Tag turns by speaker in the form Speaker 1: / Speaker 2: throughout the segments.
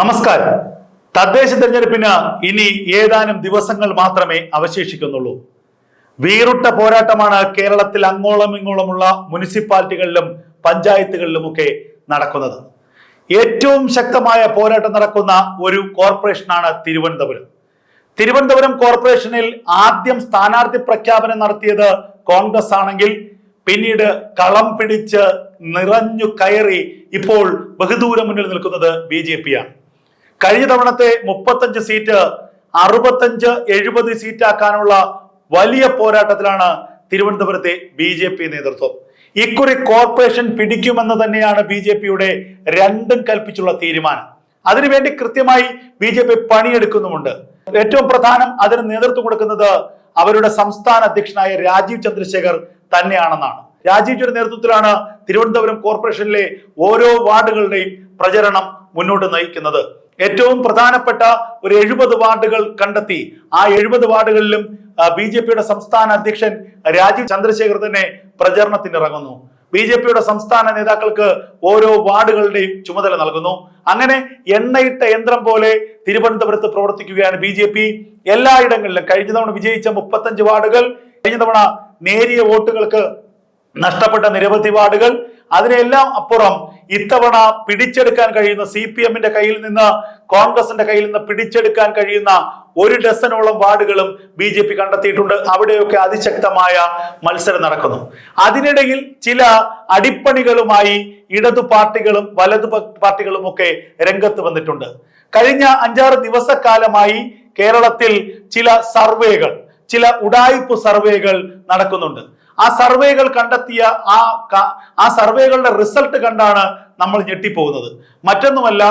Speaker 1: നമസ്കാരം. തദ്ദേശ തെരഞ്ഞെടുപ്പിന് ഇനി ഏതാനും ദിവസങ്ങൾ മാത്രമേ അവശേഷിക്കുന്നുള്ളൂ. വീറുട്ട പോരാട്ടമാണ് കേരളത്തിൽ അങ്ങോളം ഇങ്ങോളമുള്ള മുനിസിപ്പാലിറ്റികളിലും പഞ്ചായത്തുകളിലുമൊക്കെ നടക്കുന്നത്. ഏറ്റവും ശക്തമായ പോരാട്ടം നടക്കുന്ന ഒരു കോർപ്പറേഷനാണ് തിരുവനന്തപുരം. തിരുവനന്തപുരം കോർപ്പറേഷനിൽ ആദ്യം സ്ഥാനാർത്ഥി പ്രഖ്യാപനം നടത്തിയത് കോൺഗ്രസ് ആണെങ്കിൽ പിന്നീട് കളം പിടിച്ച് നിറഞ്ഞു കയറി ഇപ്പോൾ ബഹുദൂരം മുന്നിൽ നിൽക്കുന്നത് ബി ജെ പി ആണ്. കഴിഞ്ഞ തവണത്തെ മുപ്പത്തഞ്ച് സീറ്റ് അറുപത്തഞ്ച് എഴുപത് സീറ്റാക്കാനുള്ള വലിയ പോരാട്ടത്തിലാണ് തിരുവനന്തപുരത്തെ ബി ജെ പി നേതൃത്വം. ഇക്കുറി കോർപ്പറേഷൻ പിടിക്കുമെന്ന് തന്നെയാണ് ബി ജെ പിയുടെ രണ്ടും കൽപ്പിച്ചുള്ള തീരുമാനം. അതിനുവേണ്ടി കൃത്യമായി ബി ജെ പി പണിയെടുക്കുന്നുമുണ്ട്. ഏറ്റവും പ്രധാനം അതിന് നേതൃത്വം കൊടുക്കുന്നത് അവരുടെ സംസ്ഥാന അധ്യക്ഷനായ രാജീവ് ചന്ദ്രശേഖർ തന്നെയാണെന്നാണ്. രാജീവിന്റെ നേതൃത്വത്തിലാണ് തിരുവനന്തപുരം കോർപ്പറേഷനിലെ ഓരോ വാർഡുകളുടെയും പ്രചരണം മുന്നോട്ട് നയിക്കുന്നത്. ഏറ്റവും പ്രധാനപ്പെട്ട ഒരു എഴുപത് വാർഡുകൾ കണ്ടെത്തി. ആ എഴുപത് വാർഡുകളിലും ബി ജെ പിയുടെ സംസ്ഥാന അധ്യക്ഷൻ രാജീവ് ചന്ദ്രശേഖർ തന്നെ പ്രചരണത്തിന് ഇറങ്ങുന്നു ബി ജെ പിയുടെ സംസ്ഥാന നേതാക്കൾക്ക് ഓരോ വാർഡുകളുടെയും ചുമതല നൽകുന്നു. അങ്ങനെ എണ്ണയിട്ട യന്ത്രം പോലെ തിരുവനന്തപുരത്ത് പ്രവർത്തിക്കുകയാണ് ബി ജെ പി. എല്ലായിടങ്ങളിലും കഴിഞ്ഞ തവണ വിജയിച്ച മുപ്പത്തഞ്ച് വാർഡുകൾ കഴിഞ്ഞ തവണ നേരിയ വോട്ടുകൾക്ക് നഷ്ടപ്പെട്ട നിരവധി വാർഡുകൾ. അതിനെല്ലാം അപ്പുറം ഇത്തവണ പിടിച്ചെടുക്കാൻ കഴിയുന്ന സി പി എമ്മിന്റെ കയ്യിൽ നിന്ന് കോൺഗ്രസിന്റെ കയ്യിൽ നിന്ന് പിടിച്ചെടുക്കാൻ കഴിയുന്ന ഒരു ഡസനോളം വാർഡുകളും ബി ജെ പി കണ്ടെത്തിയിട്ടുണ്ട്. അവിടെയൊക്കെ അതിശക്തമായ മത്സരം നടക്കുന്നു. അതിനിടയിൽ ചില അടിപ്പണികളുമായി ഇടതു പാർട്ടികളും വലതു പാർട്ടികളും ഒക്കെ രംഗത്ത് വന്നിട്ടുണ്ട്. കഴിഞ്ഞ അഞ്ചാറ് ദിവസക്കാലമായി കേരളത്തിൽ ചില സർവേകൾ ചില ഉടായിപ്പ് സർവേകൾ നടക്കുന്നുണ്ട്. ആ സർവേകൾ കണ്ടെത്തിയ ആ ആ സർവേകളുടെ റിസൾട്ട് കണ്ടാണ് നമ്മൾ ഞെട്ടിപ്പോകുന്നത്. മറ്റൊന്നുമല്ല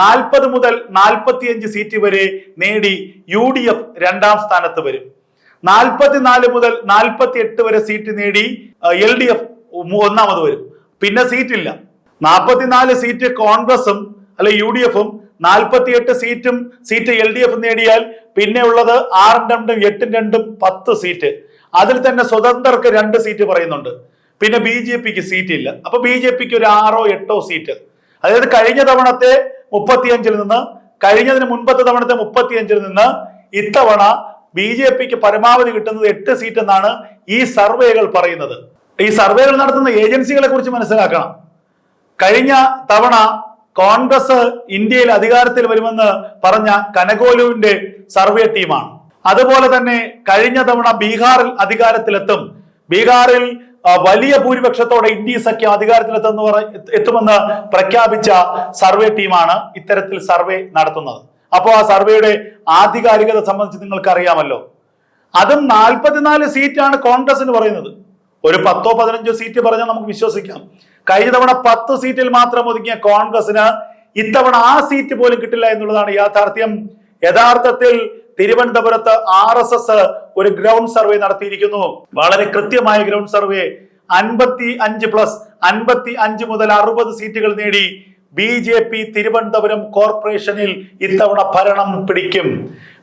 Speaker 1: നാൽപ്പത് മുതൽ നാൽപ്പത്തിയഞ്ച് സീറ്റ് വരെ നേടി യു ഡി എഫ് രണ്ടാം സ്ഥാനത്ത് വരും. നാൽപ്പത്തിനാല് മുതൽ നാൽപ്പത്തി എട്ട് വരെ സീറ്റ് നേടി എൽ ഡി എഫ് ഒന്നാമത് വരും. പിന്നെ സീറ്റില്ല. നാൽപ്പത്തിനാല് സീറ്റ് കോൺഗ്രസും അല്ലെ യു ഡി എഫും നാൽപ്പത്തിയെട്ട് സീറ്റും സീറ്റ് എൽ ഡി എഫ് നേടിയാൽ പിന്നെ ഉള്ളത് ആറും രണ്ടും എട്ടും രണ്ടും പത്ത് സീറ്റ്. അതിൽ തന്നെ സ്വതന്ത്രർക്ക് രണ്ട് സീറ്റ് പറയുന്നുണ്ട്. പിന്നെ ബി ജെ പിക്ക് സീറ്റ് ഇല്ല അപ്പൊ ബി ജെ പിക്ക് ഒരു ആറോ എട്ടോ സീറ്റ്. അതായത് കഴിഞ്ഞ തവണത്തെ മുപ്പത്തിയഞ്ചിൽ നിന്ന് കഴിഞ്ഞതിന് മുൻപത്തെ തവണത്തെ മുപ്പത്തിയഞ്ചിൽ നിന്ന് ഇത്തവണ ബി ജെ പിക്ക് പരമാവധി കിട്ടുന്നത് എട്ട് സീറ്റ് എന്നാണ് ഈ സർവേകൾ പറയുന്നത്. ഈ സർവേകൾ നടത്തുന്ന ഏജൻസികളെ കുറിച്ച് മനസ്സിലാക്കണം. കഴിഞ്ഞ തവണ കോൺഗ്രസ് ഇന്ത്യയിൽ അധികാരത്തിൽ വരുമെന്ന് പറഞ്ഞ കനകോലുവിന്റെ സർവേ ടീമാണ്. അതുപോലെ തന്നെ കഴിഞ്ഞ തവണ ബീഹാറിൽ അധികാരത്തിലെത്തും. ബീഹാറിൽ വലിയ ഭൂരിപക്ഷത്തോടെ ഇന്ത്യ സഖ്യം അധികാരത്തിലെത്തുമെന്ന് പറ- എത്തുമെന്ന് പ്രഖ്യാപിച്ച സർവേ ടീമാണ് ഇത്തരത്തിൽ സർവേ നടത്തുന്നത്. അപ്പോൾ ആ സർവേയുടെ ആധികാരികത സംബന്ധിച്ച് നിങ്ങൾക്ക് അറിയാമല്ലോ അതും നാൽപ്പത്തിനാല് സീറ്റാണ് കോൺഗ്രസിന് പറയുന്നത്. ഒരു പത്തോ പതിനഞ്ചോ സീറ്റ് പറഞ്ഞാൽ നമുക്ക് വിശ്വസിക്കാം. കഴിഞ്ഞ തവണ പത്ത് സീറ്റിൽ മാത്രം ഒതുങ്ങിയ കോൺഗ്രസിന് ഇത്തവണ ആ സീറ്റ് പോലും കിട്ടില്ല എന്നുള്ളതാണ് യാഥാർത്ഥ്യം. യഥാർത്ഥത്തിൽ തിരുവനന്തപുരത്ത് ആർ എസ് എസ് ഒരു ഗ്രൗണ്ട് സർവേ നടത്തിയിരിക്കുന്നു. വളരെ കൃത്യമായ ഗ്രൗണ്ട് സർവേ അൻപത്തി അഞ്ച് പ്ലസ് അൻപത്തി അഞ്ച് മുതൽ അറുപത് സീറ്റുകൾ നേടി ബി ജെ പി തിരുവനന്തപുരം കോർപ്പറേഷനിൽ ഇത്തവണ ഭരണം പിടിക്കും.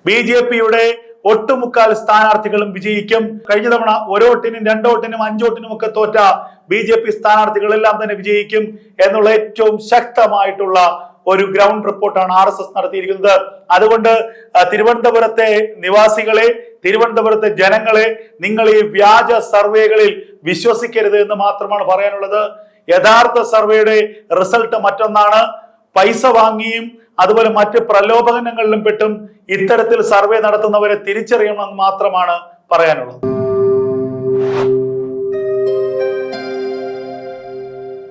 Speaker 1: ബി ജെ പിയുടെ ഒട്ടുമുക്കാൽ സ്ഥാനാർത്ഥികളും വിജയിക്കും. കഴിഞ്ഞ തവണ ഒരോട്ടിനും രണ്ടോട്ടിനും അഞ്ചോട്ടിനും ഒക്കെ തോറ്റ ബി ജെ പി സ്ഥാനാർത്ഥികളെല്ലാം തന്നെ വിജയിക്കും എന്നുള്ള ഏറ്റവും ശക്തമായിട്ടുള്ള ഒരു ഗ്രൗണ്ട് റിപ്പോർട്ടാണ് ആർ എസ് എസ് നടത്തിയിരിക്കുന്നത്. അതുകൊണ്ട് തിരുവനന്തപുരത്തെ നിവാസികളെ തിരുവനന്തപുരത്തെ ജനങ്ങളെ നിങ്ങൾ ഈ വ്യാജ സർവേകളിൽ വിശ്വസിക്കരുത് എന്ന് മാത്രമാണ് പറയാനുള്ളത്. യഥാർത്ഥ സർവേയുടെ റിസൾട്ട് മറ്റൊന്നാണ്. പൈസ വാങ്ങിയും അതുപോലെ മറ്റ് പ്രലോഭനങ്ങളിലും പെട്ടും ഇത്തരത്തിൽ സർവേ നടത്തുന്നവരെ തിരിച്ചറിയണമെന്ന് മാത്രമാണ് പറയാനുള്ളത്.